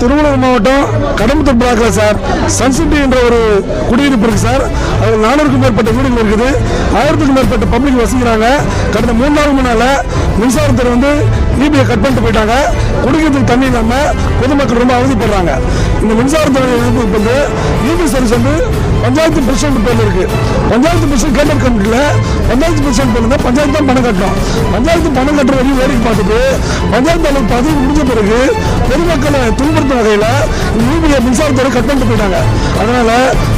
திருவள்ளூர் மாவட்டம் கடம்பத்தூர் பிளாக்ல sir. Sun City என்ற ஒரு குடியிருப்பு இருக்கு சார். அதில் நானூறுக்கும் மேற்பட்ட வீடுகள் இருக்குது. ஆயிரத்துக்கும் மேற்பட்ட பப்ளிக் வசிக்கிறாங்க. கடந்த மூணு நாள் முன்னால மின்சாரத்துறை வந்து ஈபியை கட் பண்ணிட்டு போயிட்டாங்க. குடிக்கிறதுக்கு தண்ணி இல்லாமல் பொதுமக்கள் ரொம்ப அவதிப்படுறாங்க. இந்த மின்சாரத்துறை எதிர்ப்பு வந்து ஈபி சர்வீஸ் வந்து பஞ்சாயத்து பிரசிடண்ட் பேர் இருக்கு. பஞ்சாயத்து பிரசிடண்ட் கேட்டர் கமிட்டியில் பஞ்சாயத்து பிரசிடண்ட் பேர்ல தான் பஞ்சாயத்து தான் பணம் கட்டணும். பஞ்சாயத்து பணம் கட்டுற வரையும் வேடிக்கை பார்த்துட்டு பஞ்சாயத்து அளவு பதவி முடிஞ்ச பிறகு பொதுமக்களை துன்புறுத்தும் வகையில் யூபிஐ மின்சாரத்துறை கட் பண்ணிட்டு போயிட்டாங்க. அதனால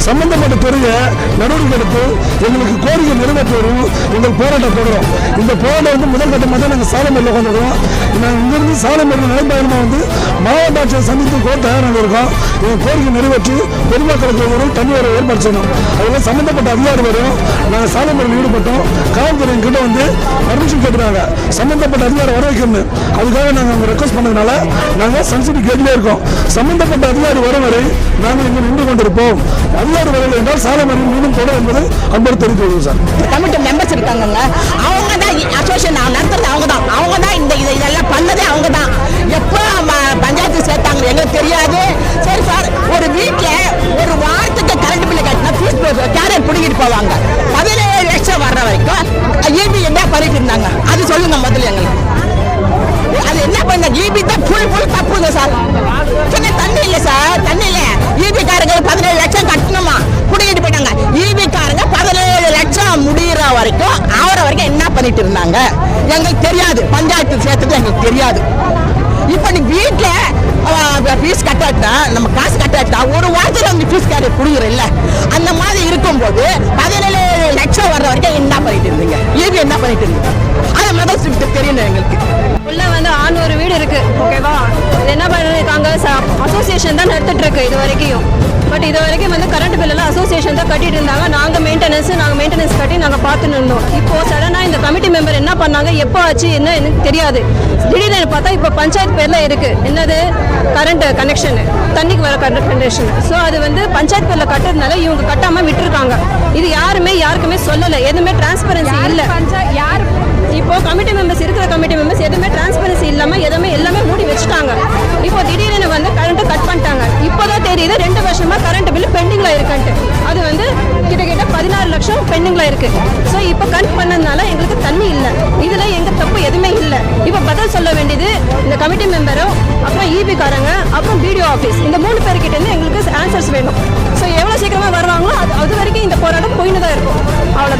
சம்பந்தப்பட்ட துறையை நடவடிக்கை எடுத்து எங்களுக்கு கோரிக்கை நிறைவேற்றவும் எங்கள் போராட்டம் தொடரும். இந்த போராட்டம் வந்து முதல் கட்டமாக தான் நாங்கள் சாலமேரில் உட்காந்துருக்கோம் நாங்கள் இங்கிருந்து சாலமேரில் நடைபயணமாக வந்து மாவட்ட ஆட்சியை சந்தித்து கோர தயாராக இருக்கோம். எங்கள் கோரிக்கை நிறைவேற்றி பொதுமக்களுக்கு ஒரு தனி ஒரு ஏற்பாடு செய்யணும். அதில் சம்பந்தப்பட்ட அதிகாரி வரும். நாங்கள் சாலமேரில் ஈடுபட்டோம். காவல்துறை கிட்ட வந்து பர்மிஷன் கேட்டுறாங்க சம்பந்தப்பட்ட அதிகாரி வர வைக்கணும் அதுக்காக நாங்கள் அவங்க ரெக்வஸ்ட் பண்ணதுனால நாங்கள் சென்சிட்டி கேட்டுலே இருக்கும். சம்பந்தப்பட்ட அதிகாரி வரும் வரை நாங்கள் இங்கே நின்று கொண்டிருப்போம். அதிகாரி வரவில்லை என்றால் சாலமேரில் மீண்டும் தொடர் என்பது அன்போடு தெரிவித்து கொள்வோம் சார். கமிட்டி மெம்பர்ஸ் இருக்காங்க அவங்க தான் அசோசியேஷன் நடத்துறது அவங்க தான் அவங்க தான் இந்த இதை இதெல்லாம் பண்ணதே அவங்க தான் எப்போ பஞ்சாயத்து சேர்த்தாங்க எங்களுக்கு தெரியாது. சரி சார் ஒரு வீட்டில் ஒரு வாரத்துக்கு கரண்ட் பில்லு கட்டினா ஃபீஸ் கேரட் பிடிக்கிட்டு போவாங்க. பதினேழு லட்சம் வர்ற வரைக்கும் ஏபி என்ன பண்ணிட்டு இருந்தாங்க அது சொல்லுங்க முதல்ல எங்களுக்கு. ஈபி தான் ஃபுல் ஃபுல் தப்புங்க சார். சொன்ன தண்ணி இல்லை சார் தண்ணி இல்லை. ஈபிக்காரங்க காரங்க பதினேழு லட்சம் கட்டணுமா? குடிக்கிட்டு போயிட்டாங்க. ஈபிக்காரங்க காரங்க பதினேழு லட்சம் முடியிற வரைக்கும் ஆகிற வரைக்கும் என்ன பண்ணிட்டு இருந்தாங்க? எங்களுக்கு தெரியாது. பஞ்சாயத்து சேர்த்தது எங்களுக்கு தெரியாது. இப்போ நீ வீட்டில் ஃபீஸ் கட்டாட்டா? நம்ம காசு கட்டாட்டா? ஒரு வாரத்தில் வந்து ஃபீஸ் கட்ட குடிக்கிற இல்ல. அந்த மாதிரி இருக்கும்போது பதினேழு லட்சம் வர்ற வரைக்கும் என்ன பண்ணிட்டு இருந்தீங்க? ஈபி என்ன பண்ணிட்டு இருந்தீங்க? அதை முதல் தெரியணும் எங்களுக்கு? ஆறுநூறு வீடு இருக்கு. ஓகேவா இது என்ன பண்ணிருக்காங்க அசோசியேஷன் தான் நடத்திட்டு இருக்கு இது வரைக்கும் பட் இது வரைக்கும் வந்து கரண்ட் பில் எல்லாம் அசோசியேஷன் தான் கட்டிட்டு இருந்தாங்க. நாங்க மெயின்டெனன்ஸ் நாங்க மெயின்டெனன்ஸ் கட்டி நாங்க பார்த்துன்னு இருந்தோம். இப்போ சடனா இந்த கமிட்டி மெம்பர் என்ன பண்ணாங்க? எப்போ ஆச்சு? என்ன எனக்கு தெரியாது. திடீர்னு பார்த்தா இப்போ பஞ்சாயத்து பேர்ல இருக்கு. என்னது? கரண்ட் கனெக்ஷன் தண்ணிக்கு வர கரண்ட் கனெக்ஷன் ஸோ அது வந்து பஞ்சாயத்து பேர்ல கட்டுறதுனால இவங்க கட்டாம விட்டுருக்காங்க. இது யாருமே யாருக்குமே சொல்லல. எதுவுமே டிரான்ஸ்பரன்சி இல்ல. தெரியுது கரண்ட் பில் பெண்டிங்கில் இருக்குன்ட்டு. அது வந்து கிட்டத்தட்ட பதினாறு லட்சம் பெண்டிங்கில் இருக்குது ஸோ இப்போ கட் பண்ணதுனால எங்களுக்கு தண்ணி இல்லை. இதில் எங்கள் தப்பு எதுவுமே இல்லை. இப்போ பதில் சொல்ல வேண்டியது இந்த கமிட்டி மெம்பரும் அப்புறம் இபி காரங்க அப்புறம் பிடிஓ ஆஃபீஸ் இந்த மூணு பேர்கிட்டேருந்து எங்களுக்கு ஆன்சர்ஸ் வேணும். ஸோ எவ்வளோ சீக்கிரமாக வருவாங்களோ அது அது வரைக்கும் இந்த போராட்டம் போயின்னு தான் இருக்கும். அவ்வளோ